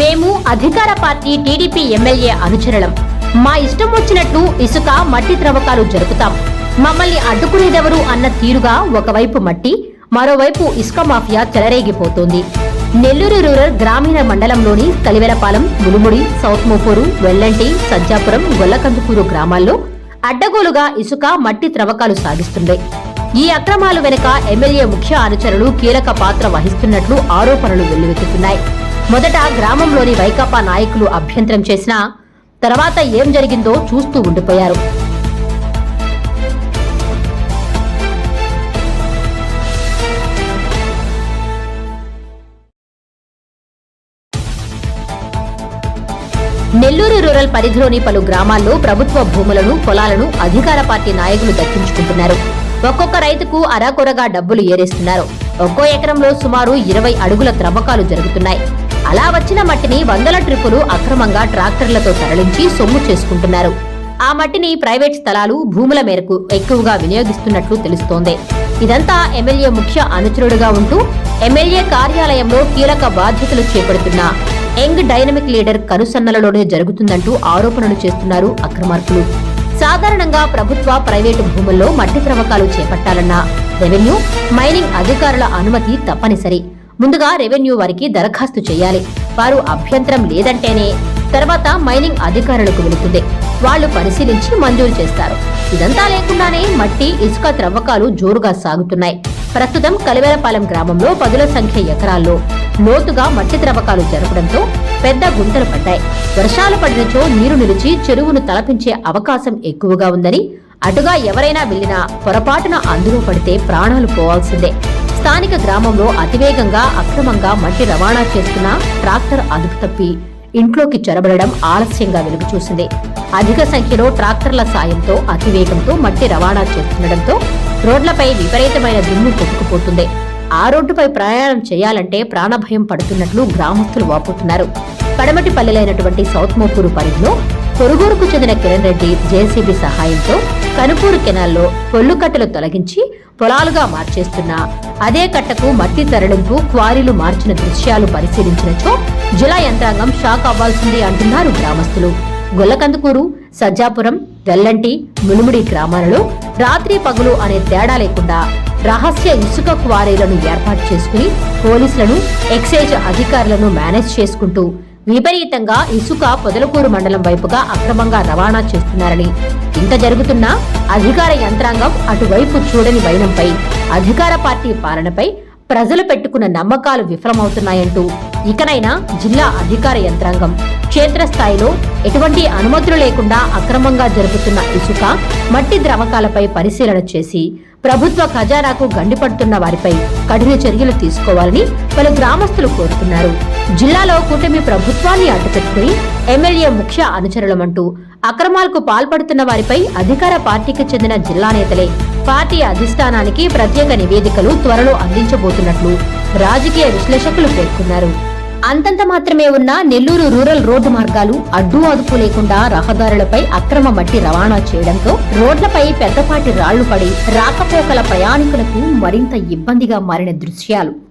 మేము అధికార party TDP MLA అనుచరులం. మా ఇష్టం వచ్చినట్లు ఇసుక మట్టి త్రవ్వకాలు జరుపుతాం. మమ్మల్ని అడ్డుకునేదెవరు అన్న తీరుగా ఒకవైపు మట్టి మరోవైపు ఇసుక మాఫియా చెలరేగిపోతోంది. నెల్లూరు రూరల్ గ్రామీణ మండలంలోని కలివెలపాలెం ములుముడి సౌత్ మోపూరు వెల్లంటి సజ్జాపురం గొల్లకందుకూరు గ్రామాల్లో అడ్డగోలుగా ఇసుక మట్టి త్రవ్వకాలు సాగిస్తున్నాయి ఈ అక్రమాలు వెనుక ఎమ్మెల్యే ముఖ్య అనుచరులు కీలక పాత్ర వహిస్తున్నట్లు ఆరోపణలు వెల్లువెత్తుతున్నాయి. మొదట గ్రామంలోని వైకాపా నాయకులు అభ్యంతరం చేసినా తర్వాత ఏం జరిగిందో చూస్తూ ఉండిపోయారు. నెల్లూరు రూరల్ పరిధిలోని పలు గ్రామాల్లో ప్రభుత్వ భూములను పొలాలను అధికార పార్టీ నాయకులు దక్కించుకుంటున్నారు. ఒక్కొక్క రైతుకు అరాకొరగా డబ్బులు ఏరేస్తున్నారు. ఒక్కో ఎకరంలో సుమారు ఇరవై అడుగుల త్రవ్వకాలు జరుగుతున్నాయి. అలా వచ్చిన మట్టిని వందల ట్రిప్పులు అక్రమంగా ట్రాక్టర్లతో తరలించి సొమ్ము చేసుకుంటున్నారు. ఆ మట్టిని ప్రైవేట్ స్థలాలు భూముల మేరకు ఎక్కువగా వినియోగిస్తున్నట్లు తెలుస్తోంది. ఇదంతా ఎమ్మెల్యే ముఖ్య అనుచరుడుగా ఉంటూ ఎమ్మెల్యే కార్యాలయంలో కీలక బాధ్యతలు చేపడుతున్న యంగ్ డైనమిక్ లీడర్ కనుసన్నలలోనే జరుగుతుందంటూ ఆరోపణలు చేస్తున్నారు అక్రమార్కులు. సాధారణంగా ప్రభుత్వ ప్రైవేటు భూముల్లో మట్టి త్రవ్వకాలు చేపట్టాలన్న రెవెన్యూ మైనింగ్ అధికారుల అనుమతి తప్పనిసరి. ముందుగా రెవెన్యూ వారికి దరఖాస్తు చేయాలి. వారు అభ్యంతరం లేదంటేనే తర్వాత మైనింగ్ అధికారులకు వెళుతుంది. వాళ్ళు పరిశీలించి మంజూరు చేస్తారు. ఇదంతా లేకుండానే మట్టి ఇసుక త్రవ్వకాలు జోరుగా సాగుతున్నాయి. ప్రస్తుతం కలివేలపాలెం గ్రామంలో పదుల సంఖ్య ఎకరాల్లో లోతుగా మట్టి త్రవ్వకాలు జరపడంతో పెద్ద గుంతలు పడ్డాయి. వర్షాలు పడినచో నీరు నిలిచి చెరువును తలపించే అవకాశం ఎక్కువగా ఉందని అటుగా ఎవరైనా వెళ్ళినా పొరపాటున అందులో పడితే ప్రాణాలు పోవాల్సిందే. స్థానిక గ్రామంలో అతివేగంగా అక్రమంగా మట్టి రవాణా చేస్తున్న ట్రాక్టర్ అదుపు తప్పి ఇంట్లోకి చొరబడడం ఆలస్యంగా వెలుగు చూసింది అధిక సంఖ్యలో ట్రాక్టర్ల సాయంతో అతివేగంతో మట్టి రవాణా చేస్తుండటంతో రోడ్లపై విపరీతమైన దుమ్ము కొట్టుకుపోతుంది. ఆ రోడ్డుపై ప్రయాణం చేయాలంటే ప్రాణభయం పడుతున్నట్లు గ్రామస్తులు వాపోతున్నారు. పడమటి పల్లెలైనటువంటి సౌత్ మోపూరు పరిధిలో పొరుగురుకు చెందిన కిరణ్ రెడ్డి జేసీబీ సహాయంతో కనుపూరు కెనాల్లో పొల్లుకట్టలు తొలగించి పొలాలుగా మార్చేస్తున్న అదే కట్టకు మట్టి తరలింపు క్వారీలు మార్చిన దృశ్యాలు పరిశీలించినచో జిల్లా యంత్రాంగం షాక్ అవ్వాల్సిందే అంటున్నారు గ్రామస్తులు. గొల్లకందుకూరు సజ్జాపురం వెల్లంటి మునుముడి గ్రామాలలో రాత్రి పగులు అనే తేడా లేకుండా రహస్య ఇసుక క్వారీలను ఏర్పాటు చేసుకుని పోలీసులను ఎక్సైజ్ అధికారులను మేనేజ్ చేసుకుంటూ విపరీతంగా ఇసుక పొదలకూరు మండలం వైపుగా అక్రమంగా రవాణా చేస్తున్నారని. ఇంత జరుగుతున్నా అధికార యంత్రాంగం అటువైపు చూడని వైనంపై అధికార పార్టీ పాలనపై ప్రజలు పెట్టుకున్న నమ్మకాలు విఫలమవుతున్నాయంటూ ఇకనైనా జిల్లా అధికార యంత్రాంగం క్షేత్రస్థాయిలో ఎటువంటి అనుమతులు లేకుండా అక్రమంగా జరుగుతున్న ఇసుక మట్టి ద్రవకాలపై పరిశీలన చేసి ప్రభుత్వ ఖజానాకు గండిపడుతున్న వారిపై కఠిన చర్యలు తీసుకోవాలని పలు గ్రామస్తులు కోరుతున్నారు. జిల్లాలో కూటమి ప్రభుత్వాన్ని అడ్డుపెట్టుకుని ఎమ్మెల్యే ముఖ్య అనుచరులమంటూ అక్రమాలకు పాల్పడుతున్న వారిపై అధికార పార్టీకి చెందిన జిల్లా నేతలే పార్టీ అధిష్టానానికి ప్రత్యేక నివేదికలు త్వరలో అందించబోతున్నట్లు రాజకీయ విశ్లేషకులు పేర్కొన్నారు. అంతంత మాత్రమే ఉన్న నెల్లూరు రూరల్ రోడ్డు మార్గాలు అడ్డు అదుపు లేకుండా రహదారులపై అక్రమ మట్టి రవాణా చేయడంతో రోడ్లపై పెద్దపాటి రాళ్ళు పడి రాకపోకల ప్రయాణికులకు మరింత ఇబ్బందిగా మారిన దృశ్యాలు.